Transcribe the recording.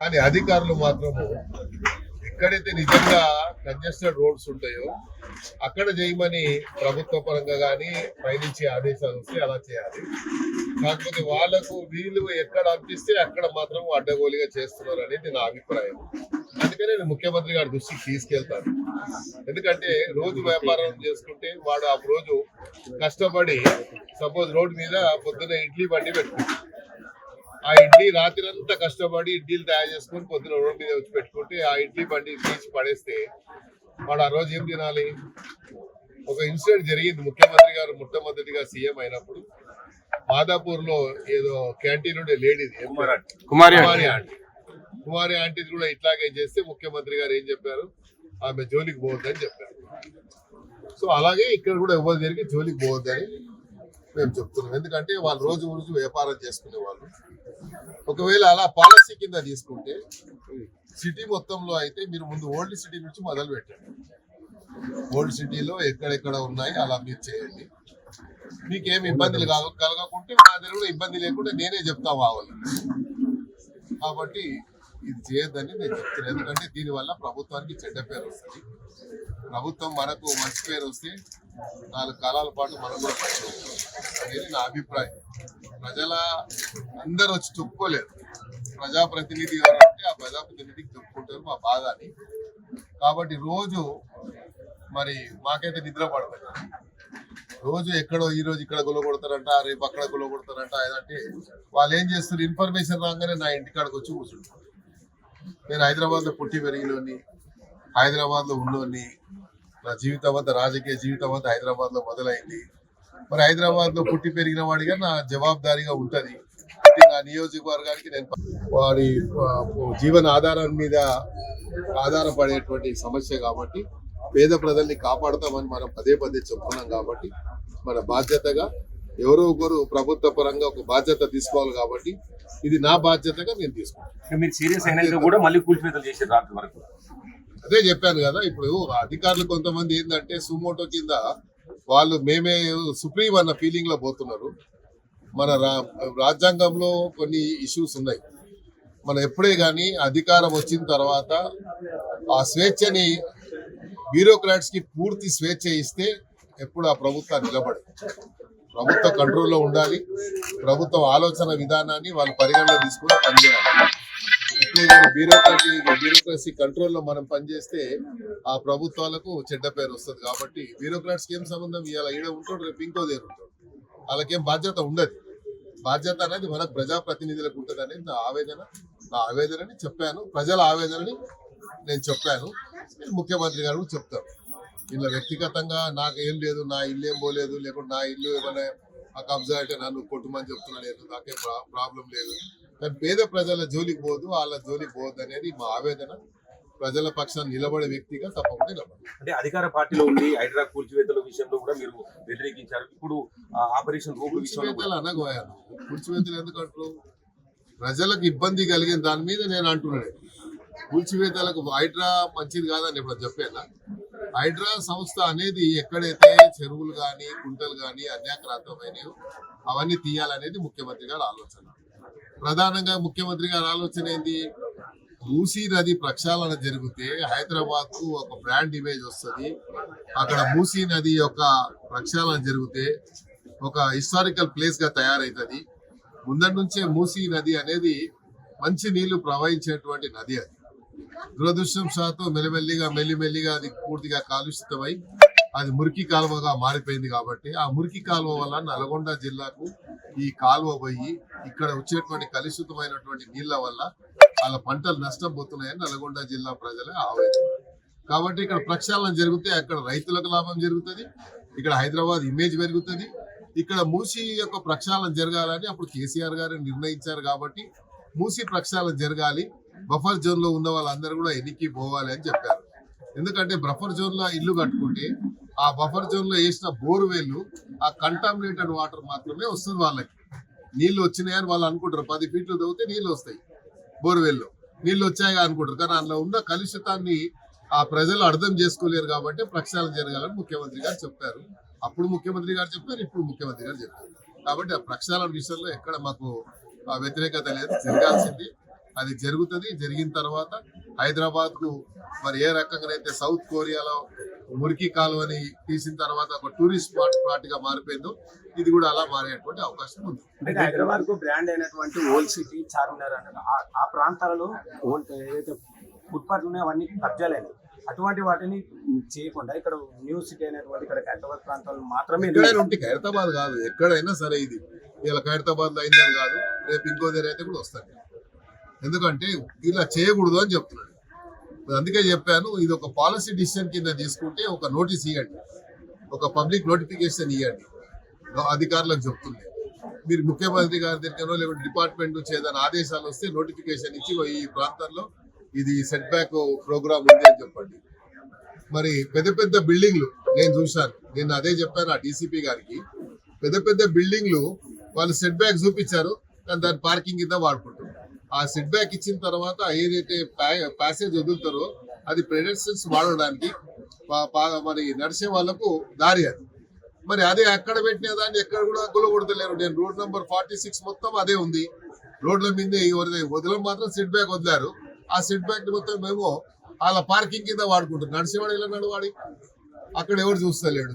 కానీ అధికారులు మాత్రము ఎక్కడైతే నిజంగా కంజెస్టెడ్ రోడ్స్ ఉంటాయో అక్కడ చేయమని ప్రభుత్వ పరంగా కానీ పైనుంచి ఆదేశాలు వస్తే అలా చేయాలి. కాకపోతే వాళ్ళకు వీళ్ళు ఎక్కడ అనిపిస్తే అక్కడ మాత్రం అడ్డగోలుగా చేస్తున్నారు అనేది నా అభిప్రాయం. అందుకనే నేను ముఖ్యమంత్రి గారి దృష్టికి తీసుకెళ్తాను. ఎందుకంటే రోజు వ్యాపారం చేసుకుంటే వాడు ఆ రోజు కష్టపడి సపోజ్ రోడ్డు మీద పొద్దున్న ఇడ్లీ బండి పెట్టుకుంటాడు. ఆ ఇడ్లీ రాత్రంతా కష్టపడి ఇడ్లీలు తయారు చేసుకొని పొద్దున రోడ్డు మీద వచ్చి పెట్టుకుంటే ఆ ఇడ్లీ బండి తీసి పడేస్తే వాడు ఆ రోజు ఏం తినాలి? ఒక ఇన్సిడెంట్ జరిగింది. ముఖ్యమంత్రి గారు మొట్టమొదటిగా సీఎం అయినప్పుడు మాదాపూర్లో ఏదో క్యాంటీన్ ఉండే లేడీది. కుమారి కుమారి ఆంటీ. కుమారి ఆంటీ కూడా ఇట్లాగే చేస్తే ముఖ్యమంత్రి గారు ఏం చెప్పారు? ఆమె జోలికి పోవద్దని చెప్పారు. సో అలాగే ఇక్కడ కూడా ఎవరు జరిగి జోలికి పోవద్దని మేము చెప్తున్నాం. ఎందుకంటే వాళ్ళు రోజు రోజు వ్యాపారం చేసుకునే వాళ్ళు ఒకవేళ అలా పాలసీ కింద తీసుకుంటే సిటీ మొత్తంలో అయితే మీరు ముందు ఓల్డ్ సిటీ నుంచి మొదలు పెట్టండి. ఓల్డ్ సిటీలో ఎక్కడెక్కడ ఉన్నాయి అలా మీరు చేయండి. మీకేం ఇబ్బందులు కల- కలగకుంటే నా దగ్గర కూడా ఇబ్బంది లేకుండా నేనే చెప్తా కావాలి కాబట్టి ఇది చేయొద్దని నేను చెప్తున్నాను ఎందుకంటే దీనివల్ల ప్రభుత్వానికి చెడ్డ పేరు వస్తుంది. ప్రభుత్వం మనకు మంచి పేరు వస్తే నాలుగు కాలాల పాటు మనం కూడా మంచి ఉంటాం అనేది నా అభిప్రాయం. ప్రజల అందరు వచ్చి చెప్పుకోలేరు. ప్రజాప్రతినిధి గారు అంటే ఆ ప్రజాప్రతినిధికి చెప్పుకుంటారు మా బాధ అని కాబట్టి రోజు మరి మాకైతే నిద్ర పడదు. రోజు ఎక్కడో ఈ రోజు ఇక్కడ గొలవ కొడతారంట రేపు అక్కడ గొలవ కొడతారంట ఏదంటే వాళ్ళు ఏం చేస్తారు? ఇన్ఫర్మేషన్ రాగానే నా ఇంటికాడికి వచ్చి కూర్చుంటారు. నేను హైదరాబాద్లో పుట్టి పెరిగిలోని హైదరాబాద్లో ఉన్నోని నా జీవితం అంతా రాజకీయ జీవితం అంతా హైదరాబాద్లో మొదలైంది. మరి హైదరాబాద్లో పుట్టి పెరిగిన వాడిగా నా జవాబుదారీగా ఉంటది. అంటే నా నియోజకవర్గానికి నేను ఆ, జీవన ఆధారం మీద ఆధారపడేటువంటి సమస్య కాబట్టి పేద ప్రజల్ని కాపాడుతామని మనం పదే పదే చెప్తున్నాం కాబట్టి మన బాధ్యతగా ఎవరో ఒకరు ప్రభుత్వ పరంగా ఒక బాధ్యత తీసుకోవాలి కాబట్టి ఇది నా బాధ్యతగా నేను వరకు. అదే చెప్పాను కదా ఇప్పుడు అధికారులు కొంతమంది ఏంటంటే సుమోటో కింద వాళ్ళు మేమే సుప్రీం అన్న ఫీలింగ్లో పోతున్నారు. మన రా- రాజ్యాంగంలో కొన్ని ఇష్యూస్ ఉన్నాయి. మనం ఎప్పుడే కానీ అధికారం వచ్చిన తర్వాత ఆ స్వేచ్ఛని బ్యూరోక్రాట్స్కి పూర్తి స్వేచ్ఛ ఇస్తే ఎప్పుడు ఆ ప్రభుత్వం నిలబడదు. ప్రభుత్వ కంట్రోల్లో ఉండాలి. ప్రభుత్వం ఆలోచన విధానాన్ని వాళ్ళు పరిగణలో తీసుకుని పనిచేయాలి. ఎప్పుడే కానీ బ్యూరోక్రసీ బ్యూరోక్రసీ కంట్రోల్లో మనం పనిచేస్తే ఆ ప్రభుత్వాలకు చెడ్డ పేరు వస్తుంది. కాబట్టి బ్యూరోక్రాట్స్కి ఏం సంబంధం? ఇవాళ ఈడ ఉంటాడు రేపు ఇంకో దేరు ఉంటాడు. వాళ్ళకేం బాధ్యత ఉండదు. బాధ్యత అనేది మన ప్రజాప్రతినిధులకు ఉంటుంది అనేది నా ఆవేదన నా ఆవేదనని చెప్పాను. ప్రజల ఆవేదనని నేను చెప్పాను. ముఖ్యమంత్రి గారు కూడా చెప్తాను. ఇలా వ్యక్తిగతంగా నాకు ఏం లేదు నా ఇల్లు ఏం పోలేదు లేకుంటే నా ఇల్లు ఏమైనా ఆ కబ్జా అంటే నన్ను కొట్టుమని చెప్తున్నా లేదు నాకేం ప్రా- ప్రాబ్లం లేదు. కానీ పేద ప్రజల జోలికి పోదు వాళ్ళ జోలికి పోదు అనేది మా ఆవేదన. ప్రజల పక్షాన్ని నిలబడే వ్యక్తిగా తప్పకుండా నిలబడి అంటే అధికార పార్టీలో ఉండి హైడ్రా కూల్చివేతల విషయంలో కూడా మీరు వ్యతిరేకించారు. ఇప్పుడు ఆ ఆపరేషన్ రూపు విషయంలో అనగోయాను కూల్చివేతలు ఎందుకు అంటారు ప్రజలకు ఇబ్బంది కలిగిన దాని మీద నేను అంటున్నాను. కూల్చివేతలకు హైడ్రా మంచిది కాదని ఇప్పుడు చెప్పేలా హైడ్రా సంస్థ అనేది ఎక్కడైతే చెరువులు కానీ కుంటలు కానీ అన్యాక్రాంతమైనయో అవన్నీ తీయాలనేది ముఖ్యమంత్రి గారి ఆలోచన. ప్రధానంగా ముఖ్యమంత్రి గారి ఆలోచన ఏంది? మూసీ నది ప్రక్షాళన జరిగితే హైదరాబాద్కు ఒక బ్రాండ్ ఇమేజ్ వస్తుంది. అక్కడ మూసీ నది యొక్క ప్రక్షాళన జరిగితే ఒక హిస్టారికల్ ప్లేస్గా తయారవుతుంది ముందటి నుంచే మూసీ నది అనేది మంచి నీళ్ళు ప్రవహించేటువంటి నది అది. దురదృష్టం శాతం మెల్లిమెల్లిగా మెల్లిమెల్లిగా అది పూర్తిగా కాలుషితమై అది మురికి కాలువగా మారిపోయింది కాబట్టి ఆ మురికి కాలువ వల్ల నల్గొండ జిల్లాకు ఈ కాలువ పోయి ఇక్కడ వచ్చేటువంటి కలుషితమైనటువంటి నీళ్ళ వల్ల వాళ్ళ పంటలు నష్టం పోతున్నాయని నల్గొండ జిల్లా ప్రజల ఆవేదన. కాబట్టి ఇక్కడ ప్రక్షాళన జరిగితే అక్కడ రైతులకు లాభం జరుగుతుంది. ఇక్కడ హైదరాబాద్ ఇమేజ్ పెరుగుతుంది. ఇక్కడ మూసీ యొక్క ప్రక్షాళన జరగాలని అప్పుడు కేసీఆర్ గారు నిర్ణయించారు కాబట్టి మూసీ ప్రక్షాళన జరగాలి. బఫర్ జోన్లో ఉన్న వాళ్ళందరూ కూడా ఎన్నికి పోవాలి అని చెప్పారు. ఎందుకంటే బఫర్ జోన్లో ఇల్లు కట్టుకుంటే ఆ బఫర్ జోన్లో వేసిన బోర్వెల్ ఆ కంటామినేటెడ్ వాటర్ మాత్రమే వస్తుంది వాళ్ళకి. నీళ్ళు వచ్చినాయని వాళ్ళు అనుకుంటారు. పది ఫీట్లు తవ్వితే నీళ్ళు వస్తాయి బోర్వెల్లో. నీళ్ళు నీళ్ళు వచ్చాయిగా అనుకుంటారు. కానీ అందులో ఉన్న కలుషితాన్ని ఆ ప్రజలు అర్థం చేసుకోలేరు కాబట్టి ప్రక్షాళన జరగాలని ముఖ్యమంత్రి గారు చెప్పారు. అప్పుడు ముఖ్యమంత్రి గారు చెప్పారు ఇప్పుడు ముఖ్యమంత్రి గారు చెప్పారు. కాబట్టి ఆ ప్రక్షాళన విషయంలో ఎక్కడ మాకు వ్యతిరేకత లేదు. జరగాల్సింది. అది జరుగుతుంది. జరిగిన తర్వాత హైదరాబాద్కు మరి ఏ రకంగానైతే సౌత్ కొరియాలో మురికి కాలువని తీసిన తర్వాత ఒక టూరిస్ట్ స్పాట్ స్పాట్గా మారిపోయిందో ఇది కూడా అలా మారేటువంటి అవకాశం ఉంది. అంటే హైదరాబాద్కు బ్రాండ్ అయినటువంటి ఓల్డ్ సిటీ చార్మినార్ అన్నారు ఆ- ప్రాంతాలలో ఏదైతే ఫుట్పాత్ ఉన్నాయో అవన్నీ కబ్జాలైనవి అటువంటి వాటిని చేయకుండా ఇక్కడ న్యూ సిటీ అనేటువంటి ఇక్కడ హైదరాబాద్ ప్రాంతాల్లో మాత్రమే హైదరాబాద్ ఖైరతాబాద్ కాదు ఎక్కడైనా సరే ఇది. ఇలా ఖైరతాబాద్లో అయిందని కాదు రేపు ఇంకో దగ్గర అయితే కూడా వస్తాను ఎందుకంటే ఇలా చేయకూడదు అని చెప్తున్నాడు. అందుకే చెప్పాను ఇది ఒక పాలసీ డిసిషన్ కింద తీసుకుంటే ఒక నోటీస్ ఇవ్వండి ఒక పబ్లిక్ నోటిఫికేషన్ ఇవ్వండి అధికారులకు చెప్తుంది మీరు ముఖ్యమంత్రి గారి దగ్గర లేకుంటే డిపార్ట్మెంట్ నుంచి ఏదైనా ఆదేశాలు వస్తే నోటిఫికేషన్ ఇచ్చి ఈ ప్రాంతాల్లో ఇది సెట్ బ్యాక్ ప్రోగ్రామ్ ఉంది అని చెప్పండి. మరి పెద్ద పెద్ద బిల్డింగ్లు నేను చూశాను. నేను అదే చెప్పాను ఆ డీసీపీ గారికి. పెద్ద పెద్ద బిల్డింగ్లు వాళ్ళు సెట్ బ్యాక్ చూపించారు కానీ దాని పార్కింగ్ కింద వాడుకుంటారు ఆ సెట్ బ్యాక్ ఇచ్చిన తర్వాత ఏదైతే ప్యాసేజ్ వదులుతారో అది ప్రెడెస్టర్స్ వాడడానికి మరి నడిచే వాళ్ళకు దారి అది. మరి అదే అక్కడ పెట్టిన దాన్ని ఎక్కడ కూడా గులగొడతలేరు నేను రోడ్ నెంబర్ ఫార్టీ సిక్స్ మొత్తం అదే ఉంది. రోడ్ల మీద వదలం మాత్రం సెట్ బ్యాక్ వదిలారు. ఆ సెట్ బ్యాక్ మొత్తం మేము వాళ్ళ పార్కింగ్ కింద వాడుకుంటాం నడిచేవాడు వెళ్ళినాడు వాడి. అక్కడ ఎవరు చూస్తలేడు.